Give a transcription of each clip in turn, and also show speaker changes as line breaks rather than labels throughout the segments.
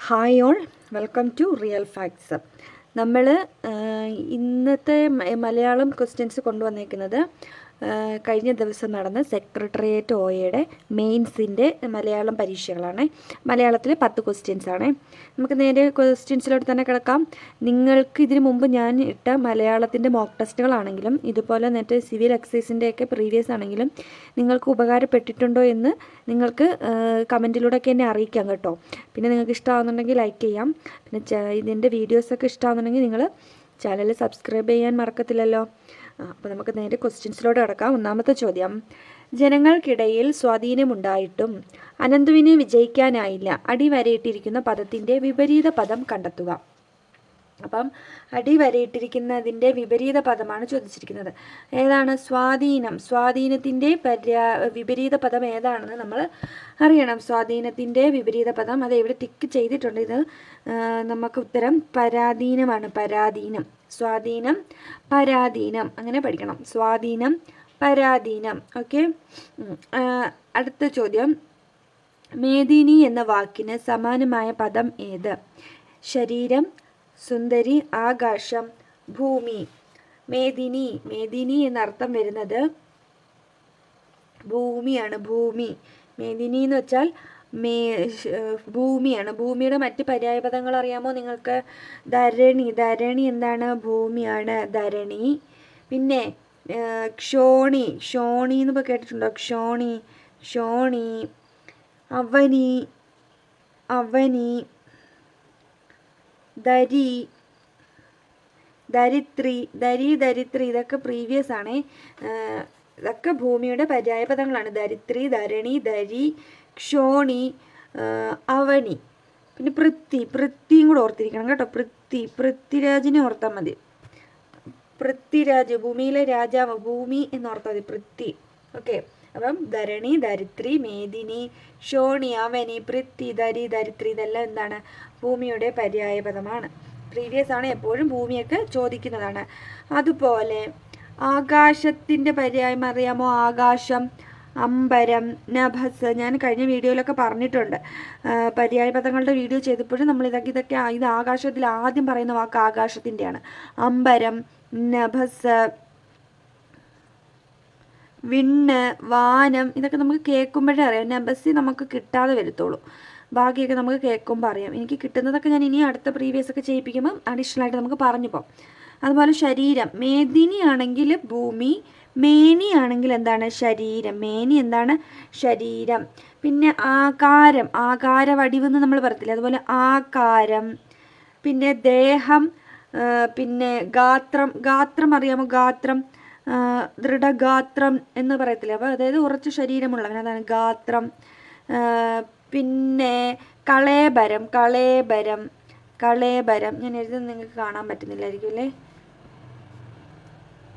Hi all welcome to real facts നമ്മൾ ഇന്നത്തെ Malayalam questions കൊണ്ടുവന്നേക്കുന്നത് കഴിഞ്ഞ ദിവസം നടന്ന സെക്രട്ടേറിയറ്റ് ഒയുടെ മെയിൻസിന്റെ മലയാളം പരീക്ഷകളാണ്. മലയാളത്തിൽ പത്ത് ക്വസ്റ്റ്യൻസ് ആണ്. നമുക്ക് നേരെ ക്വസ്റ്റ്യൻസിലോട്ട് തന്നെ കിടക്കാം. നിങ്ങൾക്ക് ഇതിനു മുമ്പ് ഞാൻ ഇട്ട മലയാളത്തിന്റെ മോക്ക് ടെസ്റ്റുകളാണെങ്കിലും ഇതുപോലെ നേരത്തെ സിവിൽ എക്സൈസിന്റെയൊക്കെ പ്രീവിയസ് ആണെങ്കിലും നിങ്ങൾക്ക് ഉപകാരപ്പെട്ടിട്ടുണ്ടോ എന്ന് നിങ്ങൾക്ക് കമന്റിലൂടെയൊക്കെ എന്നെ അറിയിക്കാം കേട്ടോ. പിന്നെ നിങ്ങൾക്ക് ഇഷ്ടമാകുന്നുണ്ടെങ്കിൽ ലൈക്ക് ചെയ്യാം. പിന്നെ ഇതിന്റെ വീഡിയോസൊക്കെ ഇഷ്ടമാകുന്നുണ്ടെങ്കിൽ നിങ്ങൾ ചാനൽ സബ്സ്ക്രൈബ് ചെയ്യാൻ മറക്കത്തില്ലല്ലോ. അപ്പോൾ നമുക്ക് നേരെ ക്വസ്റ്റ്യൻസിലോട്ട് കിടക്കാം. ഒന്നാമത്തെ ചോദ്യം. ജനങ്ങൾക്കിടയിൽ സ്വാധീനമുണ്ടായിട്ടും അനന്തുവിനെ വിജയിക്കാനായില്ല അടിവരയിട്ടിരിക്കുന്ന പദത്തിന്റെ വിപരീത പദം കണ്ടെത്തുക. അപ്പം അടിവരയിട്ടിരിക്കുന്നതിന്റെ വിപരീത പദമാണ് ചോദിച്ചിരിക്കുന്നത്. ഏതാണ്? സ്വാധീനം. സ്വാധീനത്തിന്റെ പര്യാ വിപരീത പദം ഏതാണെന്ന് നമ്മൾ അറിയണം. സ്വാധീനത്തിന്റെ വിപരീത പദം അത് ഇവിടെ ടിക്ക് ചെയ്തിട്ടുണ്ട്. ഇത് നമുക്ക് ഉത്തരം പരാധീനമാണ്. പരാധീനം. സ്വാധീനം പരാധീനം. അങ്ങനെ പഠിക്കണം. സ്വാധീനം പരാധീനം. ഓക്കെ? അടുത്ത ചോദ്യം. മേദിനി എന്ന വാക്കിന് സമാനമായ പദം ഏത്? ശരീരം സുന്ദരി ആകാശം ഭൂമി മേദിനി. മേദിനി എന്നർത്ഥം വരുന്നത് ഭൂമിയാണ് ഭൂമി. മേദിനി എന്ന് വെച്ചാൽ മേ ഭൂമിയാണ്. ഭൂമിയുടെ മറ്റ് പര്യായപദങ്ങൾ അറിയാമോ നിങ്ങൾക്ക്? ധരണി. ധരണി എന്താണ്? ഭൂമിയാണ് ധരണി. പിന്നെ ക്ഷോണി. ക്ഷോണി എന്ന് കേട്ടിട്ടുണ്ടോ? ക്ഷോണി. ക്ഷോണി. അവനി. അവനി. ദരി ദരിത്രി ദരി ദരിത്രി ഇതൊക്കെ പ്രീവിയസ് ആണ്. ഇതൊക്കെ ഭൂമിയുടെ പര്യായപദങ്ങളാണ്. ദരിത്രി ധരണി ദരി ക്ഷോണി അവണി. പിന്നെ പൃഥ്വി പൃഥ്വിയും കൂടെ ഓർത്തിരിക്കണം കേട്ടോ. പൃഥ്വി പൃഥ്വിരാജിനെ ഓർത്താൽ മതി. പൃഥ്വിരാജ് ഭൂമിയിലെ രാജാവ് ഭൂമി എന്നോർത്താൽ മതി. പൃഥ്വി. ഓക്കെ. അപ്പം ധരണി ധരിത്രി മേദിനി ഷോണി അവനി പൃഥ്വി ധരി ധരിത്രി ഇതെല്ലാം എന്താണ്? ഭൂമിയുടെ പര്യായ പദമാണ്. പ്രീവിയസ് ആണ് എപ്പോഴും ഭൂമിയൊക്കെ ചോദിക്കുന്നതാണ്. അതുപോലെ ആകാശത്തിന്റെ പര്യായം അറിയാമോ? ആകാശം അമ്പരം നഭസ്. ഞാൻ കഴിഞ്ഞ വീഡിയോയിലൊക്കെ പറഞ്ഞിട്ടുണ്ട്. പര്യായ പര്യായപദങ്ങളുടെ വീഡിയോ ചെയ്തപ്പോഴും നമ്മൾ ഇതൊക്കെ ഇതൊക്കെ ഇത് ആകാശത്തിൽ ആദ്യം പറയുന്ന വാക്ക് ആകാശത്തിന്റെയാണ്. അമ്പരം നഭസ് വിണ്ണ് വാനം ഇതൊക്കെ നമുക്ക് കേൾക്കുമ്പോഴേ അറിയാം. നബസി നമുക്ക് കിട്ടാതെ വരത്തുള്ളൂ. ബാക്കിയൊക്കെ നമുക്ക് കേൾക്കുമ്പോൾ അറിയാം. എനിക്ക് കിട്ടുന്നതൊക്കെ ഞാൻ ഇനി അടുത്ത പ്രീവിയസ് ഒക്കെ ചെയ്യിപ്പിക്കുമ്പോൾ അഡീഷണൽ ആയിട്ട് നമുക്ക് പറഞ്ഞു പോകാം. അതുപോലെ ശരീരം. മേദിനി ആണെങ്കിൽ ഭൂമി മേനി ആണെങ്കിൽ എന്താണ് ശരീരം? മേനി എന്താണ് ശരീരം? പിന്നെ ആകാരം. ആകാര വടിവെന്ന് നമ്മൾ പറയത്തില്ല? അതുപോലെ ആകാരം പിന്നെ ദേഹം പിന്നെ ഗാത്രം. ഗാത്രം അറിയാമോ? ഗാത്രം. ദൃഢഗാത്രം എന്ന് പറയത്തില്ല? അപ്പോൾ അതായത് ഉറച്ച ശരീരമുള്ളവൻ അതാണ് ഗാത്രം. പിന്നെ കളേബരം കളേബരം കളേബരം. ഞാൻ എഴുതുന്നത് നിങ്ങൾക്ക് കാണാൻ പറ്റുന്നില്ലായിരിക്കും അല്ലേ?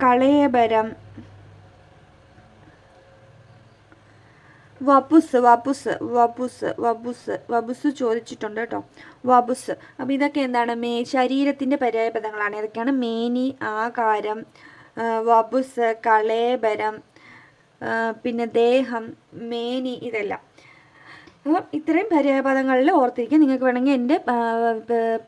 കളേബരം. വപുസ് വപുസ് വപുസ് വപുസ് വപുസ് ചോദിച്ചിട്ടുണ്ട് കേട്ടോ. വപുസ്. അപ്പോൾ ഇതൊക്കെ എന്താണ്? മേ ശരീരത്തിന്റെ പര്യായപദങ്ങളാണ്. ഇതൊക്കെയാണ് മേനി ആകാരം ആ, വപുസ് കളേബരം പിന്നെ ദേഹം മേനി ഇതെല്ലാം. അപ്പം ഇത്രയും പര്യായപദങ്ങളിൽ ഓർത്തിരിക്കുക. നിങ്ങൾക്ക് വേണമെങ്കിൽ എന്റെ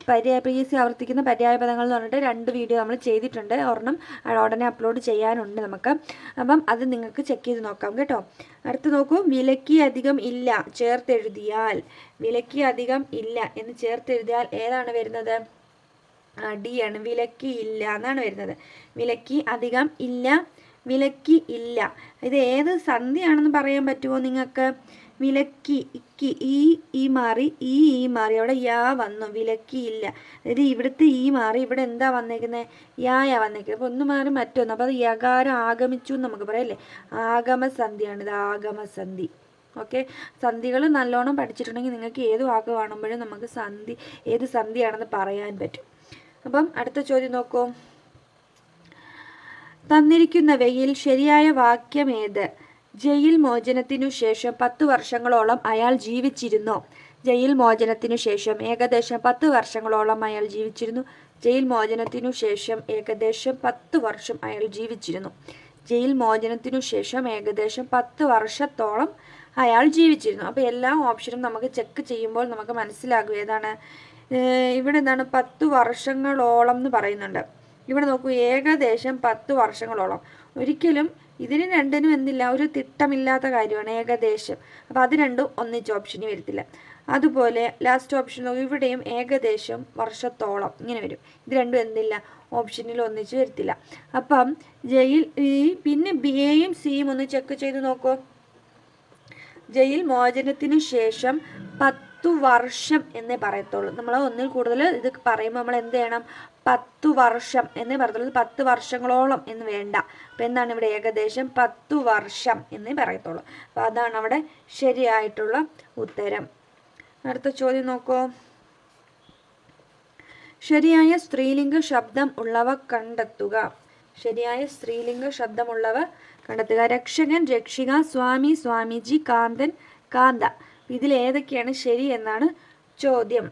പര്യായ പി എസ് സി ആവർത്തിക്കുന്ന പര്യായപദങ്ങൾ എന്ന് പറഞ്ഞിട്ട് രണ്ട് വീഡിയോ നമ്മൾ ചെയ്തിട്ടുണ്ട്. ഒരെണ്ണം ഉടനെ അപ്ലോഡ് ചെയ്യാനുണ്ട് നമുക്ക്. അപ്പം അത് നിങ്ങൾക്ക് ചെക്ക് ചെയ്ത് നോക്കാം കേട്ടോ. അടുത്ത് നോക്കൂ. വിലക്കി അധികം ഇല്ല. ചേർത്തെഴുതിയാൽ. വിലക്കി അധികം ഇല്ല എന്ന് ചേർത്തെഴുതിയാൽ ഏതാണ് വരുന്നത്? അടിയാണ് വിലക്കി ഇല്ല എന്നാണ് വരുന്നത്. വിലക്കി അധികം ഇല്ല വിലക്കി ഇല്ല. ഇത് ഏത് സന്ധിയാണെന്ന് പറയാൻ പറ്റുമോ നിങ്ങൾക്ക്? വിലക്കി ഇക്കി ഈ ഈ മാറി ഈ ഈ മാറി. അവിടെ യാ വന്നു. വിലക്കി ഇല്ല. അതായത് ഇവിടുത്തെ ഈ മാറി ഇവിടെ എന്താ വന്നേക്കുന്നത് യായാ വന്നേക്കുന്നത്. അപ്പോൾ ഒന്ന് മാറി മറ്റൊന്ന്. അപ്പോൾ അത് യകാരം ആഗമിച്ചു എന്ന് നമുക്ക് പറയാം അല്ലേ? ആഗമസന്ധിയാണ് ഇത് ആഗമസന്ധി. ഓക്കെ? സന്ധികൾ നല്ലോണം പഠിച്ചിട്ടുണ്ടെങ്കിൽ നിങ്ങൾക്ക് ഏത് വാക്ക് കാണുമ്പോഴും നമുക്ക് സന്ധി ഏത് സന്ധിയാണെന്ന് പറയാൻ പറ്റും. അപ്പം അടുത്ത ചോദ്യം നോക്കൂ. തന്നിരിക്കുന്നവയിൽ ശരിയായ വാക്യം ഏത് ജയിൽ മോചനത്തിനു ശേഷം പത്ത് വർഷങ്ങളോളം അയാൾ ജീവിച്ചിരുന്നു. ജയിൽ മോചനത്തിനു ശേഷം ഏകദേശം പത്ത് വർഷങ്ങളോളം അയാൾ ജീവിച്ചിരുന്നു. ജയിൽ മോചനത്തിനു ശേഷം ഏകദേശം പത്ത് വർഷം അയാൾ ജീവിച്ചിരുന്നു. ജയിൽ മോചനത്തിനു ശേഷം ഏകദേശം പത്ത് വർഷത്തോളം അയാൾ ജീവിച്ചിരുന്നു. അപ്പോൾ എല്ലാ ഓപ്ഷനും നമുക്ക് ചെക്ക് ചെയ്യുമ്പോൾ നമുക്ക് മനസ്സിലാകും ഏതാണ് ഇവിടെ എന്താണ് പത്ത് വർഷങ്ങളോളം എന്ന് പറയുന്നുണ്ട്. ഇവിടെ നോക്കൂ ഏകദേശം പത്ത് വർഷങ്ങളോളം. ഒരിക്കലും ഇതിന് രണ്ടിനും എന്തില്ല ഒരു തിട്ടമില്ലാത്ത കാര്യമാണ് ഏകദേശം. അപ്പോൾ അത് രണ്ടും ഒന്നിച്ച് ഓപ്ഷന് വരത്തില്ല. അതുപോലെ ലാസ്റ്റ് ഓപ്ഷൻ ഇവിടെയും ഏകദേശം വർഷത്തോളം ഇങ്ങനെ വരും. ഇത് രണ്ടും എന്തില്ല ഓപ്ഷനിൽ ഒന്നിച്ച് വരത്തില്ല. അപ്പം ജയിൽ ഈ പിന്നെ ബി എയും സിയും ഒന്ന് ചെക്ക് ചെയ്ത് നോക്കൂ. ജയിൽ മോചനത്തിന് ശേഷം പത്തു വർഷം എന്നേ പറയത്തുള്ളൂ. നമ്മൾ ഒന്നിൽ കൂടുതൽ ഇത് പറയുമ്പോൾ നമ്മൾ എന്ത് ചെയ്യണം? പത്തു വർഷം എന്നേ പറയത്തുള്ളൂ. പത്ത് വർഷങ്ങളോളം എന്ന് വേണ്ട. അപ്പം എന്താണ് ഇവിടെ ഏകദേശം? പത്തു വർഷം എന്നേ പറയത്തുള്ളൂ. അപ്പം അതാണ് അവിടെ ശരിയായിട്ടുള്ള ഉത്തരം. അടുത്ത ചോദ്യം നോക്കൂ. ശരിയായ സ്ത്രീലിംഗ ശബ്ദം ഉള്ളവ കണ്ടെത്തുക. ശരിയായ സ്ത്രീലിംഗ ശബ്ദമുള്ളവ കണ്ടെത്തുക. രക്ഷകൻ രക്ഷിക സ്വാമി സ്വാമിജി കാന്തൻ കാന്ത. ഇതിൽ ഏതൊക്കെയാണ് ശരി എന്നാണ് ചോദ്യം.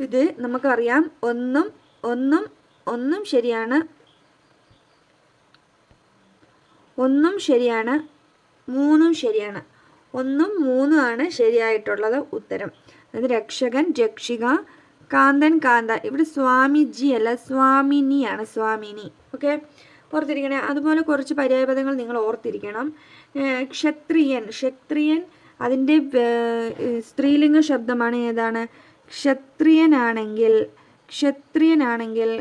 ഇത് നമുക്കറിയാം. ഒന്നും ഒന്നും ഒന്നും ശരിയാണ്. ഒന്നും ശരിയാണ് മൂന്നും ശരിയാണ്. ഒന്നും മൂന്നും ആണ് ശരിയായിട്ടുള്ളത് ഉത്തരം. അതായത് രക്ഷകൻ രക്ഷിക കാന്തൻ കാന്ത. ഇവിടെ സ്വാമിജി അല്ല സ്വാമിനിയാണ് സ്വാമിനി. ഓക്കെ? ഓർത്തിരിക്കണേ അതുപോലെ കുറച്ച് പര്യായപദങ്ങൾ നിങ്ങൾ ഓർത്തിരിക്കണം. ക്ഷത്രിയൻ. ക്ഷത്രിയൻ അതിന്റെ സ്ത്രീലിംഗ ശബ്ദമാണ് ഏതാണ്? ക്ഷത്രിയനാണെങ്കിൽ ക്ഷത്രിയനാണെങ്കിൽ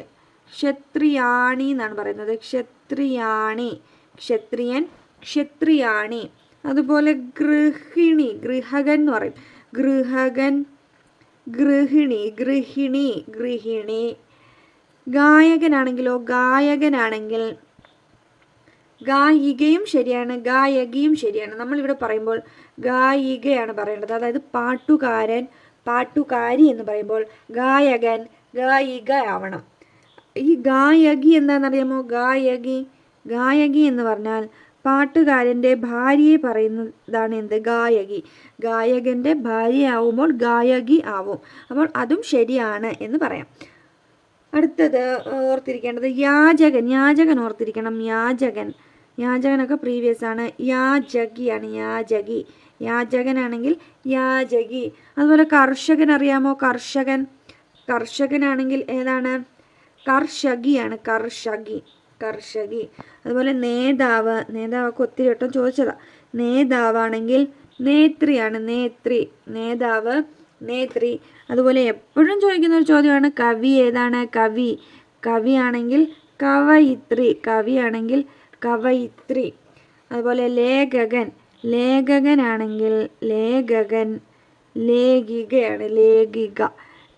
ക്ഷത്രിയാണി എന്നാണ് പറയുന്നത്. ക്ഷത്രിയാണി ക്ഷത്രിയൻ ക്ഷത്രിയാണി. അതുപോലെ ഗൃഹിണി ഗൃഹകൻ എന്ന് പറയും. ഗൃഹകൻ ഗൃഹിണി ഗൃഹിണി ഗൃഹിണി. ഗായകനാണെങ്കിലോ ഗായകനാണെങ്കിൽ ഗായികയും ശരിയാണ് ഗായകിയും ശരിയാണ്. നമ്മളിവിടെ പറയുമ്പോൾ ഗായികയാണ് പറയേണ്ടത്. അതായത് പാട്ടുകാരൻ പാട്ടുകാരി എന്ന് പറയുമ്പോൾ ഗായകൻ ഗായിക ആവണം ഈ ഗായകി എന്താണെന്നറിയാമോ? ഗായകി ഗായകി എന്ന് പറഞ്ഞാൽ പാട്ടുകാരന്റെ ഭാര്യയെ പറയുന്നതാണ് എന്ത്? ഗായകി. ഗായകന്റെ ഭാര്യയാവുമ്പോൾ ഗായകി ആവും. അപ്പോൾ അതും ശരിയാണ് എന്ന് പറയാം. അടുത്തത് ഓർത്തിരിക്കേണ്ടത് യാചകൻ. യാചകൻ ഓർത്തിരിക്കണം. യാചകൻ. യാചകനൊക്കെ പ്രീവിയസ് ആണ്. യാചകിയാണ് യാചകി. യാചകനാണെങ്കിൽ യാചകി. അതുപോലെ കർഷകൻ അറിയാമോ കർഷകൻ. കർഷകനാണെങ്കിൽ ഏതാണ്? കർഷകിയാണ് കർഷകി. കർഷകി. അതുപോലെ നേതാവ്. നേതാവൊക്കെ ഒത്തിരി വട്ടം ചോദിച്ചതാ. നേതാവാണെങ്കിൽ നേത്രിയാണ് നേത്രി. നേതാവ് നേത്രി. അതുപോലെ എപ്പോഴും ചോദിക്കുന്ന ഒരു ചോദ്യമാണ്. കവി ഏതാണ്? കവി. കവിയാണെങ്കിൽ കവയിത്രി. കവിയാണെങ്കിൽ കവയിത്രി. അതുപോലെ ലേഖകൻ. ലേഖകനാണെങ്കിൽ ലേഖകൻ ലേഖികയാണ് ലേഖിക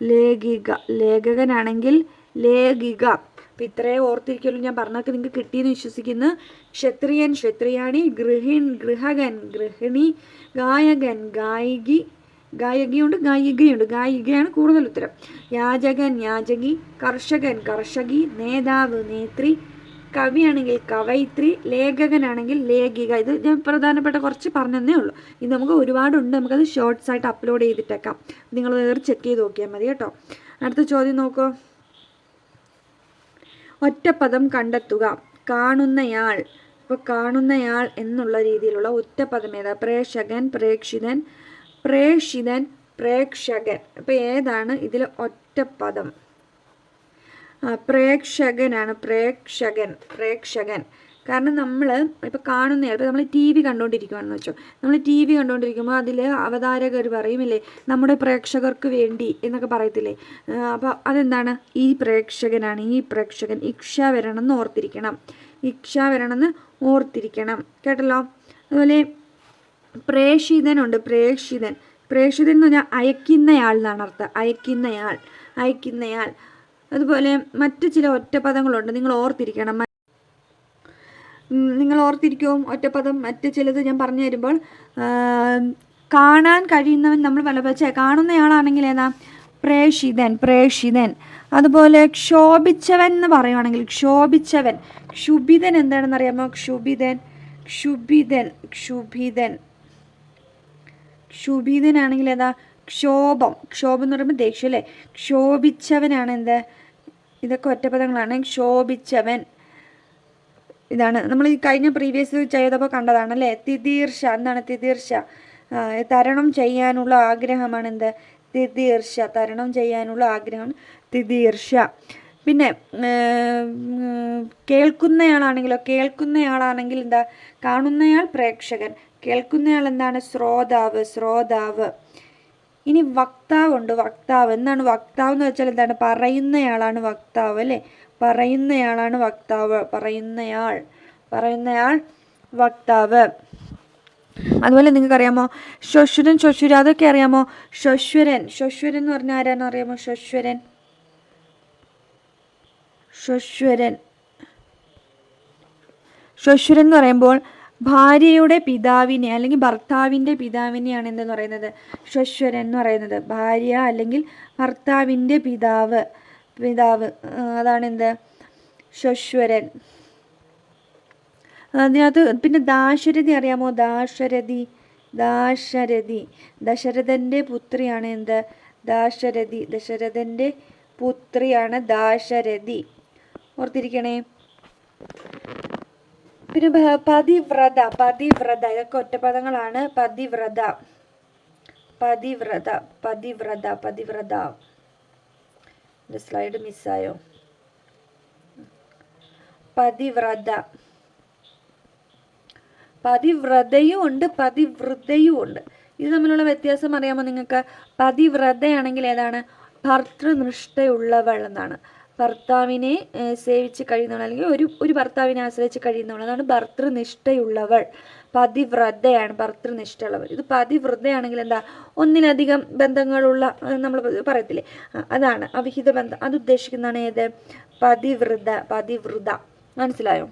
ലേഖിക ലേഖകനാണെങ്കിൽ ലേഖിക. അപ്പം ഇത്രയും ഓർത്തിരിക്കുമല്ലോ ഞാൻ പറഞ്ഞൊക്കെ നിങ്ങൾക്ക് കിട്ടിയെന്ന് വിശ്വസിക്കുന്നു. ക്ഷത്രിയൻ ക്ഷത്രിയാണി ഗൃഹിൺ ഗൃഹകൻ ഗൃഹിണി ഗായകൻ ഗായികി ഗായികയുണ്ട് ഗായികയുണ്ട്. ഗായികയാണ് കൂടുതൽ ഉത്തരം. യാചകൻ യാചകി കർഷകൻ കർഷകി നേതാവ് നേത്രി കവിയാണെങ്കിൽ കവയിത്രി ലേഖകനാണെങ്കിൽ ലേഖിക. ഇത് ഞാൻ പ്രധാനപ്പെട്ട കുറച്ച് പറഞ്ഞതേ ഉള്ളൂ. ഇത് നമുക്ക് ഒരുപാടുണ്ട്. നമുക്കത് ഷോർട്സ് ആയിട്ട് അപ്ലോഡ് ചെയ്തിട്ടേക്കാം. നിങ്ങൾ വേറെ ചെക്ക് ചെയ്ത് നോക്കിയാൽ മതി കേട്ടോ. അടുത്ത ചോദ്യം നോക്കൂ. ഒറ്റപ്പദം കണ്ടെത്തുക. കാണുന്നയാൾ. ഇപ്പോൾ കാണുന്നയാൾ എന്നുള്ള രീതിയിലുള്ള ഒറ്റപ്പദം ഏതാ? പ്രേക്ഷകൻ പ്രേക്ഷിതൻ പ്രേക്ഷിതൻ പ്രേക്ഷകൻ. അപ്പോൾ ഏതാണ് ഇതിൽ ഒറ്റപ്പദം? പ്രേക്ഷകനാണ് പ്രേക്ഷകൻ പ്രേക്ഷകൻ. കാരണം നമ്മൾ ഇപ്പോൾ കാണുന്ന ഇപ്പോൾ നമ്മൾ ടി വി കണ്ടുകൊണ്ടിരിക്കുകയാണെന്ന് വെച്ചോ. നമ്മൾ ടി വി കണ്ടുകൊണ്ടിരിക്കുമ്പോൾ അതിൽ അവതാരകർ പറയുമില്ലേ നമ്മുടെ പ്രേക്ഷകർക്ക് വേണ്ടി എന്നൊക്കെ പറയത്തില്ലേ. അപ്പോൾ അതെന്താണ്? ഈ പ്രേക്ഷകനാണ് ഈ പ്രേക്ഷകൻ ഇക്ഷ വരണമെന്ന് ഓർത്തിരിക്കണം. ഇക്ഷ വരണമെന്ന് ഓർത്തിരിക്കണം. കേട്ടല്ലോ? അതുപോലെ പ്രേഷിതനുണ്ട് പ്രേക്ഷിതൻ. പ്രേക്ഷിതൻ എന്ന് പറഞ്ഞാൽ അയക്കുന്നയാൾ എന്നാണ് അർത്ഥം. അയക്കുന്നയാൾ അയക്കുന്നയാൾ. അതുപോലെ മറ്റു ചില ഒറ്റപദങ്ങളുണ്ട് നിങ്ങൾ ഓർത്തിരിക്കണം. നിങ്ങൾ ഓർത്തിരിക്കും ഒറ്റപദം മറ്റു ചിലത് ഞാൻ പറഞ്ഞു തരുമ്പോൾ കാണാൻ കഴിയുന്നവൻ നമ്മൾ പല പക്ഷേ കാണുന്നയാളാണെങ്കിൽ ഏതാ? പ്രേഷിതൻ പ്രേഷിതൻ അതുപോലെ ക്ഷോഭിച്ചവൻ എന്ന് പറയുവാണെങ്കിൽ ക്ഷോഭിച്ചവൻ. ക്ഷുഭിതൻ എന്താണെന്ന് അറിയാമോ? ക്ഷുഭിതൻ ക്ഷുഭിതൻ ക്ഷുഭിതൻ. ക്ഷുഭിതനാണെങ്കിൽ ഏതാ? ക്ഷോഭം. ക്ഷോഭം എന്ന് പറയുമ്പോൾ ദേഷ്യം അല്ലേ? ക്ഷോഭിച്ചവനാണ് എന്ത്? ഇതൊക്കെ ഒറ്റപദങ്ങളാണ് ക്ഷോഭിച്ചവൻ. ഇതാണ്. നമ്മൾ ഈ കഴിഞ്ഞ പ്രീവിയസ് ചെയ്തപ്പോൾ കണ്ടതാണ് അല്ലേ തിതീർഷ. എന്താണ് തിതീർഷ? തരണം ചെയ്യാനുള്ള ആഗ്രഹമാണ് എന്ത്? തിതീർഷ. തരണം ചെയ്യാനുള്ള ആഗ്രഹം തിതീർഷ. പിന്നെ കേൾക്കുന്നയാളാണെങ്കിലോ? കേൾക്കുന്നയാളാണെങ്കിൽ എന്താ? കാണുന്നയാൾ പ്രേക്ഷകൻ. കേൾക്കുന്നയാൾ എന്താണ്? ശ്രോതാവ്. ശ്രോതാവ്. ഇനി വക്താവുണ്ട്. വക്താവ്. എന്താണ് വക്താവ് എന്ന് വെച്ചാൽ എന്താണ്? പറയുന്നയാളാണ് വക്താവ് അല്ലേ? പറയുന്നയാളാണ് വക്താവ്. പറയുന്നയാൾ. പറയുന്നയാൾ വക്താവ്. അതുപോലെ നിങ്ങൾക്ക് അറിയാമോ? ശ്വശുരൻ ശ്വശുര. അതൊക്കെ അറിയാമോ? ശ്വശുരൻ. ശ്വശുരൻ എന്ന് പറഞ്ഞാൽ ആരാണെന്ന് അറിയാമോ? ശ്വശുരൻ. ശ്വശുരൻ. ശ്വശുരൻ എന്ന് പറയുമ്പോൾ ഭാര്യയുടെ പിതാവിനെ അല്ലെങ്കിൽ ഭർത്താവിന്റെ പിതാവിനെയാണ് എന്തെന്ന് പറയുന്നത്? ശ്വശ്വരൻ എന്ന് പറയുന്നത്. ഭാര്യ അല്ലെങ്കിൽ ഭർത്താവിന്റെ പിതാവ്. പിതാവ്. അതാണ് എന്ത്? ശ്വശ്വരൻ. അതിനകത്ത് പിന്നെ ദാശരഥി അറിയാമോ? ദാശരഥി. ദാശരഥി. ദശരഥന്റെ പുത്രിയാണ് എന്ത്? ദാശരഥി. ദശരഥന്റെ പുത്രിയാണ് ദാശരഥി. ഓർത്തിരിക്കണേ. പിന്നെ പതിവ്രത പതിവ്രത ഇതൊക്കെ ഒറ്റപദങ്ങളാണ്. പതിവ്രത പതിവ്രത പതിവ്രത പതിവ്രത. സ്ലൈഡ് മിസ്സായോ പതിവ്രത. പതിവ്രതയും ഉണ്ട് പതിവ്രതയും ഉണ്ട്. ഇത് തമ്മിലുള്ള വ്യത്യാസം അറിയാമോ നിങ്ങൾക്ക്? പതിവ്രതയാണെങ്കിൽ ഏതാണ്? ഭർത്തൃനിഷ്ഠയുള്ളവൾ എന്നാണ്. ഭർത്താവിനെ സേവിച്ച് കഴിയുന്നവൾ അല്ലെങ്കിൽ ഒരു ഒരു ഭർത്താവിനെ ആശ്രയിച്ച് കഴിയുന്നവൾ. അതാണ് ഭർത്തൃനിഷ്ഠയുള്ളവൾ. പതിവ്രതയാണ് ഭർത്തൃനിഷ്ഠയുള്ളവർ ഇത് പതിവ്രതയാണെങ്കിൽ എന്താ? ഒന്നിലധികം ബന്ധങ്ങളുള്ള നമ്മൾ പറയത്തില്ലേ? അതാണ് അവിഹിത ബന്ധം. അത് ഉദ്ദേശിക്കുന്നതാണ് ഏത്? പതിവ്രത പതിവ്രത. മനസ്സിലായോ?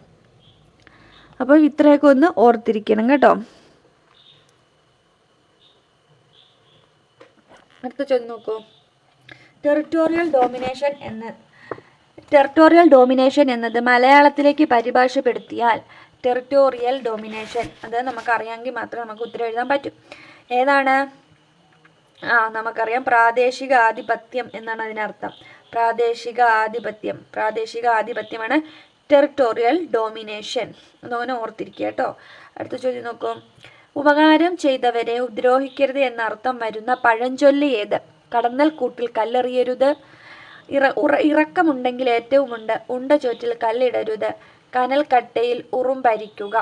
അപ്പോൾ ഇത്രയൊക്കെ ഒന്ന് ഓർത്തിരിക്കണം കേട്ടോ. അടുത്ത ചോദ്യം നോക്കൂ. ടെറിട്ടോറിയൽ ഡോമിനേഷൻ എന്ന ടെറിട്ടോറിയൽ ഡോമിനേഷൻ എന്നത് മലയാളത്തിലേക്ക് പരിഭാഷപ്പെടുത്തിയാൽ ടെറിട്ടോറിയൽ ഡോമിനേഷൻ. അത് നമുക്കറിയാമെങ്കിൽ മാത്രമേ നമുക്ക് ഉത്തരം എഴുതാൻ പറ്റൂ. ഏതാണ്? ആ നമുക്കറിയാം പ്രാദേശിക ആധിപത്യം എന്നാണ് അതിനർത്ഥം. പ്രാദേശിക ആധിപത്യം. പ്രാദേശിക ആധിപത്യമാണ് ടെറിട്ടോറിയൽ ഡോമിനേഷൻ. അതങ്ങനെ ഓർത്തിരിക്കുക കേട്ടോ. അടുത്ത ചോദ്യം നോക്കും. ഉപകാരം ചെയ്തവരെ ഉപദ്രോഹിക്കരുത് എന്നർത്ഥം വരുന്ന പഴഞ്ചൊല്ല് ഏത്? കടന്നൽ കൂട്ടിൽ കല്ലെറിയരുത് ഇറ ഉറ ഇറക്കമുണ്ടെങ്കിൽ ഏറ്റവുമുണ്ട് ഉണ്ട ചോറ്റിൽ കല്ലിടരുത് കനൽ കട്ടയിൽ ഉറുമ്പരിക്കുക.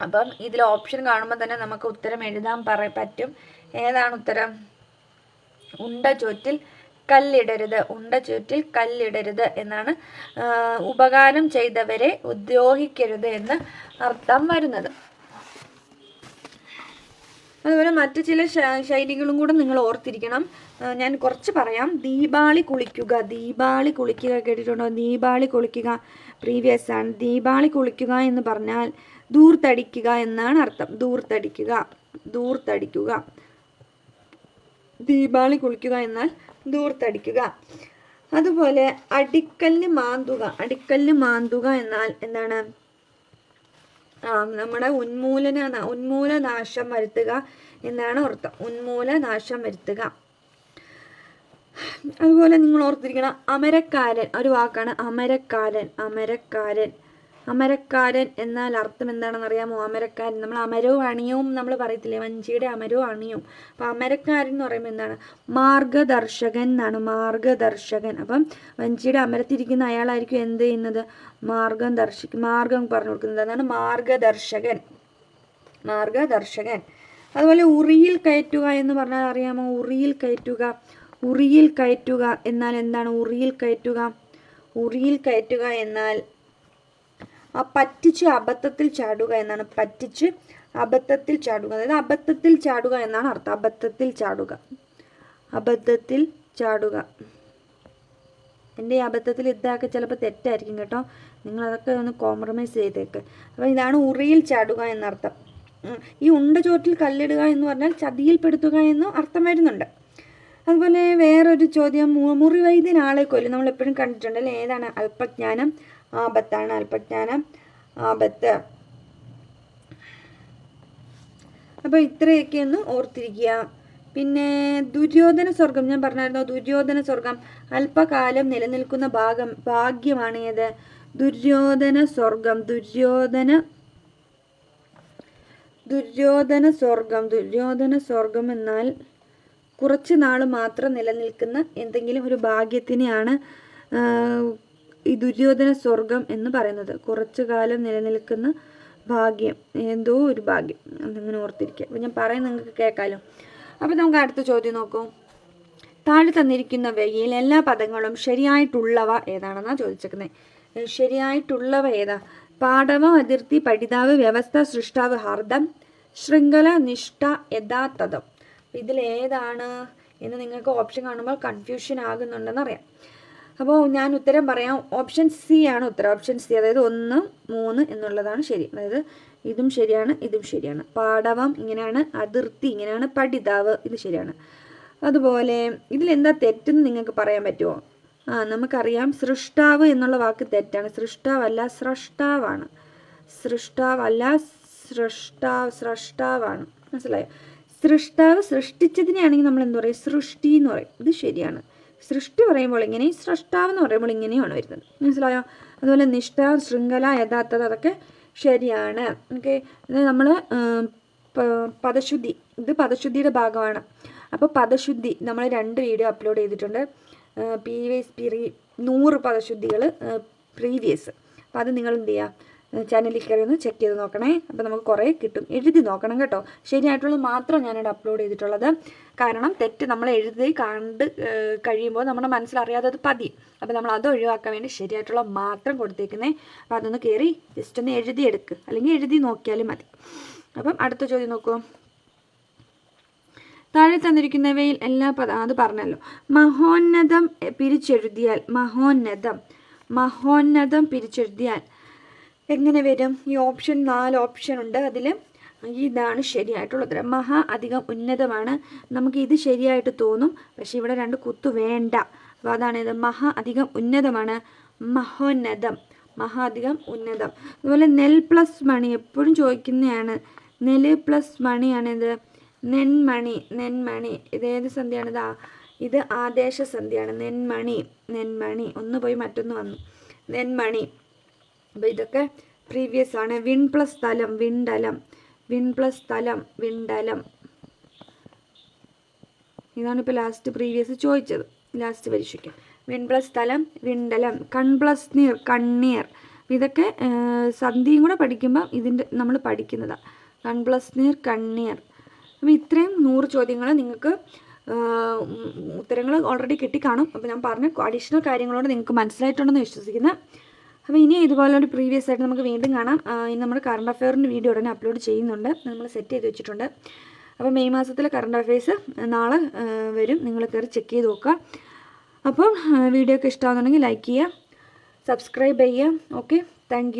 അപ്പം ഇതിൽ ഓപ്ഷൻ കാണുമ്പോൾ തന്നെ നമുക്ക് ഉത്തരം എഴുതാൻ പറ പറ്റും. ഏതാണ് ഉത്തരം? ഉണ്ട ചോറ്റിൽ കല്ലിടരുത് ഉണ്ട ചോറ്റിൽ കല്ലിടരുത് എന്നാണ് ഉപകാരം ചെയ്തവരെ ഉദ്രോഹിക്കരുത് എന്ന് അർത്ഥം വരുന്നത്. അതുപോലെ മറ്റു ചില ശൈലികളും കൂടെ നിങ്ങൾ ഓർത്തിരിക്കണം. ഞാൻ കുറച്ച് പറയാം. ദീപാളി കുളിക്കുക ദീപാളി കുളിക്കുക കേട്ടിട്ടുണ്ടോ? ദീപാളി കുളിക്കുക പ്രീവിയസ് ആണ്. ദീപാളി കുളിക്കുക എന്ന് പറഞ്ഞാൽ ദൂർത്തടിക്കുക എന്നാണ് അർത്ഥം. ദൂർത്തടിക്കുക ദൂർത്തടിക്കുക ദീപാളി കുളിക്കുക എന്നാൽ ദൂർത്തടിക്കുക അതുപോലെ അടിക്കല്ല് മാന്തുക അടിക്കല്ല് മാന്തുക എന്നാൽ എന്താണ്? നമ്മുടെ ഉന്മൂലന ഉന്മൂലനാശം വരുത്തുക എന്നാണ് അർത്ഥം. ഉന്മൂലനാശം വരുത്തുക. അതുപോലെ നിങ്ങൾ ഓർത്തിരിക്കണം അമരക്കാരൻ. ഒരു വാക്കാണ് അമരക്കാരൻ അമരക്കാരൻ. അമരക്കാരൻ എന്നാൽ അർത്ഥം എന്താണെന്ന് അറിയാമോ? അമരക്കാരൻ. നമ്മൾ അമരവും അണിയവും നമ്മൾ പറയത്തില്ലേ? വഞ്ചിയുടെ അമരവും അണിയും. അപ്പം അമരക്കാരൻ എന്ന് പറയുമ്പോൾ എന്താണ്? മാർഗദർശകൻ എന്നാണ്. മാർഗദർശകൻ. അപ്പം വഞ്ചിയുടെ അമരത്തിരിക്കുന്ന അയാളായിരിക്കും എന്ത് ചെയ്യുന്നത്? മാർഗം ദർശി മാർഗം പറഞ്ഞു കൊടുക്കുന്നത്. അതാണ് മാർഗദർശകൻ. മാർഗദർശകൻ. അതുപോലെ ഉറിയിൽ കയറ്റുക എന്ന് പറഞ്ഞാൽ അറിയാമോ? ഉറിയിൽ കയറ്റുക. ഉറിയിൽ കയറ്റുക എന്നാൽ എന്താണ്? ഉറിയിൽ കയറ്റുക. ഉറിയിൽ കയറ്റുക എന്നാൽ ആ പറ്റിച്ച് അബദ്ധത്തിൽ ചാടുക എന്നാണ്. പറ്റിച്ച് അബദ്ധത്തിൽ ചാടുക. അതായത് അബദ്ധത്തിൽ ചാടുക എന്നാണ് അർത്ഥം. അബദ്ധത്തിൽ ചാടുക. അബദ്ധത്തിൽ ചാടുക. എന്റെ ഈ അബദ്ധത്തിൽ ഇതൊക്കെ ചിലപ്പോൾ തെറ്റായിരിക്കും കേട്ടോ. നിങ്ങൾ അതൊക്കെ ഒന്ന് കോംപ്രമൈസ് ചെയ്തേക്ക്. അപ്പോൾ ഇതാണ് ഉറിയിൽ ചാടുക എന്നർത്ഥം. ഈ ഉണ്ട ചോറ്റിൽ കല്ലിടുക എന്ന് പറഞ്ഞാൽ ചതിയിൽപ്പെടുത്തുക എന്നും അർത്ഥം വരുന്നുണ്ട്. അതുപോലെ വേറൊരു ചോദ്യം. മുറിവൈദ്യൻ ആളെ കൊല്ലും. നമ്മൾ എപ്പോഴും കണ്ടിട്ടുണ്ടല്ലേ ഏതാണ്? അല്പജ്ഞാനം. ആപത്താണ് അല്പജ്ഞാനം ആപത്ത്. അപ്പോൾ ഇത്രയൊക്കെ ഒന്ന് ഓർത്തിരിക്കുക. പിന്നെ ദുര്യോധന സ്വർഗം ഞാൻ പറഞ്ഞായിരുന്നു ദുര്യോധന സ്വർഗം അല്പകാലം നിലനിൽക്കുന്ന ഭാഗം ഭാഗ്യമാണ് ഏത്? ദുര്യോധന സ്വർഗം ദുര്യോധന ദുര്യോധന സ്വർഗം ദുര്യോധന സ്വർഗം എന്നാൽ കുറച്ച് നാൾ മാത്രം നിലനിൽക്കുന്ന എന്തെങ്കിലും ഒരു ഭാഗ്യത്തിനെയാണ് ഈ ദുര്യോധന സ്വർഗം എന്ന് പറയുന്നത്. കുറച്ചു കാലം നിലനിൽക്കുന്ന ഭാഗ്യം. എന്തോ ഒരു ഭാഗ്യം. അതിങ്ങനെ ഓർത്തിരിക്കുക അപ്പം ഞാൻ പറയുന്നത് നിങ്ങൾക്ക് കേൾക്കാമല്ലോ അപ്പോൾ നമുക്ക് അടുത്ത ചോദ്യം നോക്കൂ. താഴെ തന്നിരിക്കുന്നവയിൽ എല്ലാ പദങ്ങളും ശരിയായിട്ടുള്ളവ ഏതാണെന്നാണ് ചോദിച്ചേക്കുന്നത് ശരിയായിട്ടുള്ളവ ഏതാ? പാഠവം അതിർത്തി പഠിതാവ് വ്യവസ്ഥ സൃഷ്ടാവ് ഹർദം ശൃംഖല നിഷ്ഠ യഥാർത്ഥതം. ഇതിലേതാണ് എന്ന് നിങ്ങൾക്ക് ഓപ്ഷൻ കാണുമ്പോൾ കൺഫ്യൂഷൻ ആകുന്നുണ്ടെന്ന് അറിയാം. അപ്പോൾ ഞാൻ ഉത്തരം പറയാം. ഓപ്ഷൻ സി ആണ് ഉത്തരം. ഓപ്ഷൻ സി അതായത് ഒന്ന് മൂന്ന് എന്നുള്ളതാണ് ശരി. അതായത് ഇതും ശരിയാണ് ഇതും ശരിയാണ്. പാടവം ഇങ്ങനെയാണ് അതിർത്തി ഇങ്ങനെയാണ് പഠിതാവ് ഇത് ശരിയാണ്. അതുപോലെ ഇതിലെന്താ തെറ്റെന്ന് നിങ്ങൾക്ക് പറയാൻ പറ്റുമോ? ആ നമുക്കറിയാം സൃഷ്ടാവ് എന്നുള്ള വാക്ക് തെറ്റാണ്. സൃഷ്ടാവല്ല സ്രഷ്ടാവാണ്. സൃഷ്ടാവല്ല സൃഷ്ടാവ് സ്രഷ്ടാവാണ്. മനസ്സിലായോ? സൃഷ്ടാവ് സൃഷ്ടിച്ചതിനെയാണെങ്കിൽ നമ്മൾ എന്താ പറയുക സൃഷ്ടി എന്ന് പറയും. ഇത് ശരിയാണ്. സൃഷ്ടി പറയുമ്പോൾ ഇങ്ങനെ സ്രഷ്ടാവ് എന്ന് പറയുമ്പോൾ ഇങ്ങനെയാണ് വരുന്നത്. മനസ്സിലായോ? അതുപോലെ നിഷ്ഠ ശൃംഖല യഥാർത്ഥത അതൊക്കെ ശരിയാണ്. ഓക്കെ? നമ്മൾ പദശുദ്ധി ഇത് പദശുദ്ധിയുടെ ഭാഗമാണ്. അപ്പോൾ പദശുദ്ധി നമ്മൾ രണ്ട് വീഡിയോ അപ്ലോഡ് ചെയ്തിട്ടുണ്ട്. പി വൈസ് പിറി നൂറ് പദശുദ്ധികൾ പ്രീവിയസ് അപ്പോൾ അത് നിങ്ങൾ എന്ത് ചെയ്യുക? ചാനലിൽ കയറി ഒന്ന് ചെക്ക് ചെയ്ത് നോക്കണേ. അപ്പോൾ നമുക്ക് കുറേ കിട്ടും. എഴുതി നോക്കണം കേട്ടോ. ശരിയായിട്ടുള്ളത് മാത്രം ഞാനിവിടെ അപ്ലോഡ് ചെയ്തിട്ടുള്ളത്. കാരണം തെറ്റ് നമ്മൾ എഴുതി കണ്ട് കഴിയുമ്പോൾ നമ്മുടെ മനസ്സിലറിയാതെ അത് പതി. അപ്പോൾ നമ്മൾ അത് ഒഴിവാക്കാൻ വേണ്ടി ശരിയായിട്ടുള്ള മാത്രം കൊടുത്തേക്കുന്നേ. അപ്പോൾ അതൊന്ന് കയറി ജസ്റ്റ് ഒന്ന് എഴുതി എഴുതിയെടുക്ക് അല്ലെങ്കിൽ എഴുതി നോക്കിയാലും മതി. അപ്പം അടുത്ത ചോദ്യം നോക്കൂ. താഴെ തന്നിരിക്കുന്നവയിൽ എല്ലാ പദ അത് പറഞ്ഞല്ലോ. മഹോന്നതം പിരിച്ചെഴുതിയാൽ മഹോന്നതം. മഹോന്നതം പിരിച്ചെഴുതിയാൽ എങ്ങനെ വരും? ഈ ഓപ്ഷൻ നാല് ഓപ്ഷൻ ഉണ്ട് അതിൽ ഇതാണ് ശരിയായിട്ടുള്ളത്. ഉത്തരം മഹാ അധികം ഉന്നതമാണ്. നമുക്ക് ഇത് ശരിയായിട്ട് തോന്നും. പക്ഷേ ഇവിടെ രണ്ട് കുത്തു വേണ്ട. അപ്പോൾ അതാണ് ഇത്. മഹാ അധികം ഉന്നതമാണ്. മഹോന്നതം. മഹാ അധികം ഉന്നതം. അതുപോലെ നെൽ പ്ലസ് മണി എപ്പോഴും ചോദിക്കുന്നതാണ്. നെൽ പ്ലസ് മണിയാണിത്. നെന്മണി നെന്മണി. ഇത് ഏത് സന്ധ്യയാണിത്? ഇത് ആദേശ സന്ധ്യയാണ്. നെന്മണി നെന്മണി. ഒന്ന് പോയി മറ്റൊന്ന് വന്നു. നെന്മണി. അപ്പോൾ ഇതൊക്കെ പ്രീവിയസ് ആണ്. വിൺ പ്ലസ് സ്ഥലം വിണ്ടലം വിൺ പ്ലസ് സ്ഥലം വിണ്ടലം ഇതാണ് ഇപ്പോൾ ലാസ്റ്റ് പ്രീവിയസ് ചോദിച്ചത്. ലാസ്റ്റ് പരീക്ഷയ്ക്ക്. വിൺ പ്ലസ് സ്ഥലം വിണ്ടലം കൺ പ്ലസ് നീർ കണ്ണീർ. ഇതൊക്കെ സന്ധിയും കൂടെ പഠിക്കുമ്പോൾ ഇതിന്റെ നമ്മൾ പഠിക്കുന്നതാണ് കൺ പ്ലസ് നീർ കണ്ണീർ. അപ്പോൾ ഇത്രയും നൂറ് ചോദ്യങ്ങൾ നിങ്ങൾക്ക് ഉത്തരങ്ങൾ ഓൾറെഡി കിട്ടിക്കാണും. അപ്പോൾ ഞാൻ പറഞ്ഞ അഡീഷണൽ കാര്യങ്ങളോട് നിങ്ങൾക്ക് മനസ്സിലായിട്ടുണ്ടെന്ന് വിശ്വസിക്കുന്നു. അപ്പോൾ ഇനി ഇതുപോലെ ഒരു പ്രീവിയസ് ആയിട്ട് നമുക്ക് വീണ്ടും കാണാം. ഇനി നമ്മൾ കറണ്ട് അഫെയറിന്റെ വീഡിയോ ഉടനെ അപ്ലോഡ് ചെയ്യുന്നുണ്ട്. നമ്മൾ സെറ്റ് ചെയ്ത് വെച്ചിട്ടുണ്ട്. അപ്പോൾ മെയ് മാസത്തിലെ കറണ്ട് അഫെയർസ് നാളെ വരും. നിങ്ങൾ കയറി ചെക്ക് ചെയ്ത് നോക്കുക. അപ്പോൾ വീഡിയോ ഒക്കെ ഇഷ്ടമാകുന്നുണ്ടെങ്കിൽ ലൈക്ക് ചെയ്യുക സബ്സ്ക്രൈബ് ചെയ്യുക. Okay thank